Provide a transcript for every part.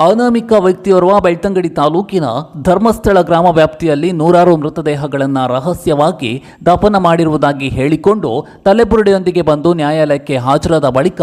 ಅನಾಮಿಕ ವ್ಯಕ್ತಿಯೋರ್ವ ಬೆಳ್ತಂಗಡಿ ತಾಲೂಕಿನ ಧರ್ಮಸ್ಥಳ ಗ್ರಾಮ ವ್ಯಾಪ್ತಿಯಲ್ಲಿ ನೂರಾರು ಮೃತದೇಹಗಳನ್ನು ರಹಸ್ಯವಾಗಿ ದಫನ ಮಾಡಿರುವುದಾಗಿ ಹೇಳಿಕೊಂಡು ತಲೆಬುರುಡೆಯೊಂದಿಗೆ ಬಂದು ನ್ಯಾಯಾಲಯಕ್ಕೆ ಹಾಜರಾದ ಬಳಿಕ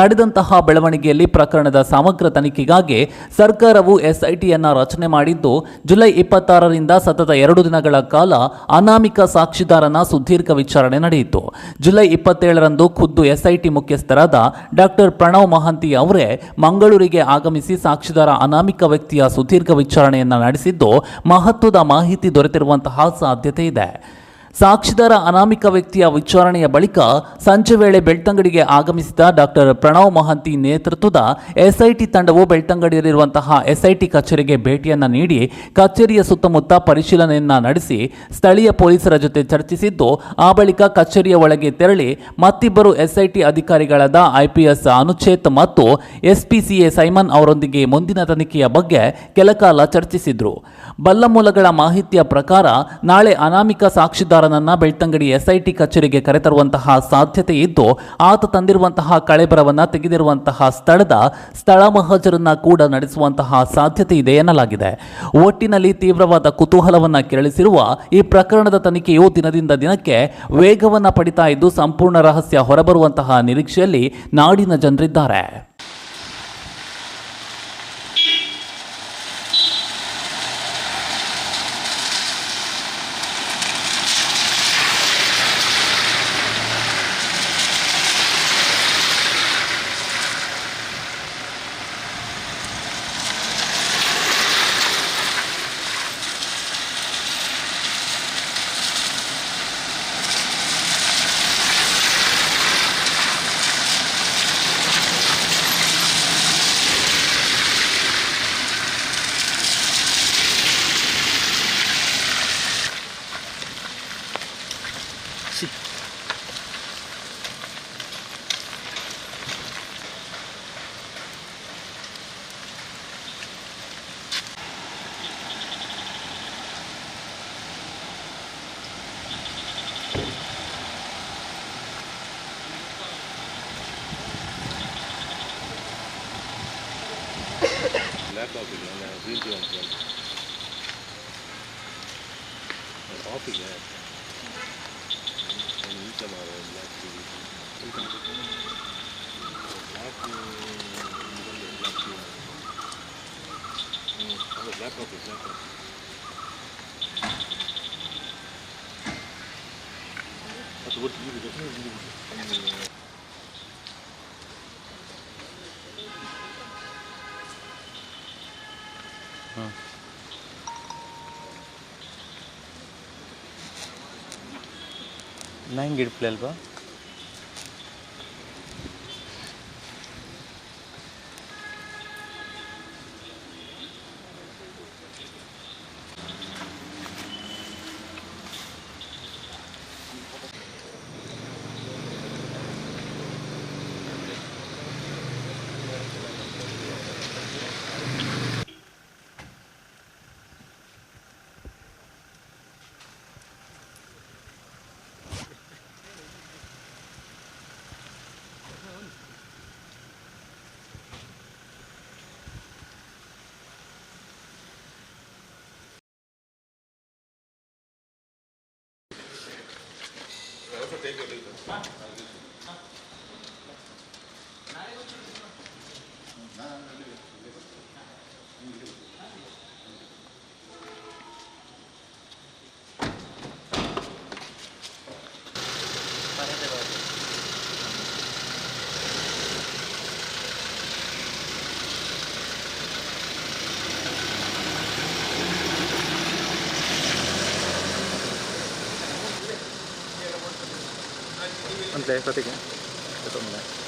ನಡೆದಂತಹ ಬೆಳವಣಿಗೆಯಲ್ಲಿ ಪ್ರಕರಣದ ಸಮಗ್ರ ತನಿಖೆಗಾಗಿ ಸರ್ಕಾರವು ಎಸ್ಐಟಿಯನ್ನು ರಚನೆ ಮಾಡಿದ್ದು, ಜುಲೈ ಇಪ್ಪತ್ತಾರರಿಂದ ಸತತ ಎರಡು ದಿನಗಳ ಕಾಲ ಅನಾಮಿಕ ಸಾಕ್ಷಿದಾರನ ಸುದೀರ್ಘ ವಿಚಾರಣೆ ನಡೆಯಿತು. ಜುಲೈ ಇಪ್ಪತ್ತೇಳರಂದು ಖುದ್ದು ಎಸ್ಐಟಿ ಮುಖ್ಯಸ್ಥರಾದ ಡಾಕ್ಟರ್ ಪ್ರಣವ್ ಮಹಂತಿ ಅವರೇ ಮಂಗಳೂರಿಗೆ ಆಗಮಿಸಿ ಸಾಕ್ಷಿದಾರ ಅನಾಮಿಕ ವ್ಯಕ್ತಿಯ ಸುದೀರ್ಘ ವಿಚಾರಣೆಯನ್ನು ನಡೆಸಿದ್ದು ಮಹತ್ವದ ಮಾಹಿತಿ ದೊರೆತಿರುವಂತಹ ಸಾಧ್ಯತೆ ಇದೆ. ಸಾಕ್ಷಿದಾರ ಅನಾಮಿಕ ವ್ಯಕ್ತಿಯ ವಿಚಾರಣೆಯ ಬಳಿಕ ಸಂಜೆ ವೇಳೆ ಬೆಳ್ತಂಗಡಿಗೆ ಆಗಮಿಸಿದ ಡಾಕ್ಟರ್ ಪ್ರಣವ್ ಮಹಂತಿ ನೇತೃತ್ವದ ಎಸ್ಐಟಿ ತಂಡವು ಬೆಳ್ತಂಗಡಿಯಲ್ಲಿರುವಂತಹ ಎಸ್ಐಟಿ ಕಚೇರಿಗೆ ಭೇಟಿಯನ್ನ ನೀಡಿ ಕಚೇರಿಯ ಸುತ್ತಮುತ್ತ ಪರಿಶೀಲನೆಯನ್ನ ನಡೆಸಿ ಸ್ಥಳೀಯ ಪೊಲೀಸರ ಜೊತೆ ಚರ್ಚಿಸಿದ್ದು, ಆ ಬಳಿಕ ಕಚೇರಿಯ ಒಳಗೆ ತೆರಳಿ ಮತ್ತಿಬ್ಬರು ಎಸ್ಐಟಿ ಅಧಿಕಾರಿಗಳಾದ ಐಪಿಎಸ್ ಅನುಚೇತ್ ಮತ್ತು ಎಸ್ಪಿಸಿಎ ಸೈಮನ್ ಅವರೊಂದಿಗೆ ಮುಂದಿನ ತನಿಖೆಯ ಬಗ್ಗೆ ಕೆಲಕಾಲ ಚರ್ಚಿಸಿದ್ರು. ಬಲ್ಲ ಮೂಲಗಳ ಮಾಹಿತಿಯ ಪ್ರಕಾರ ನಾಳೆ ಅನಾಮಿಕ ಸಾಕ್ಷಿದಾರನನ್ನ ಬೆಳ್ತಂಗಡಿ ಎಸ್ಐಟಿ ಕಚೇರಿಗೆ ಕರೆತರುವಂತಹ ಸಾಧ್ಯತೆ ಇದ್ದು, ಆತ ತಂದಿರುವಂತಹ ಕಳೆಬರವನ್ನ ತೆಗೆದಿರುವಂತಹ ಸ್ಥಳದ ಸ್ಥಳ ಮಹಜರನ್ನ ಕೂಡ ನಡೆಸುವಂತಹ ಸಾಧ್ಯತೆ ಇದೆ ಎನ್ನಲಾಗಿದೆ. ಒಟ್ಟಿನಲ್ಲಿ ತೀವ್ರವಾದ ಕುತೂಹಲವನ್ನ ಕೆರಳಿಸಿರುವ ಈ ಪ್ರಕರಣದ ತನಿಖೆಯು ದಿನದಿಂದ ದಿನಕ್ಕೆ ವೇಗವನ್ನ ಪಡಿತಾ ಇದ್ದು, ಸಂಪೂರ್ಣ ರಹಸ್ಯ ಹೊರಬರುವಂತಹ ನಿರೀಕ್ಷೆಯಲ್ಲಿ ನಾಡಿನ ಜನರಿದ್ದಾರೆ. talking and uh, video and then and off again. And you come out and like to black black black black off is black off. Also what do you do? ನಂಗೆ ಇಡ್ಪ್ಲೆ ಅಲ್ವಾ Thank you. lah kau ya. Tak tahu mana.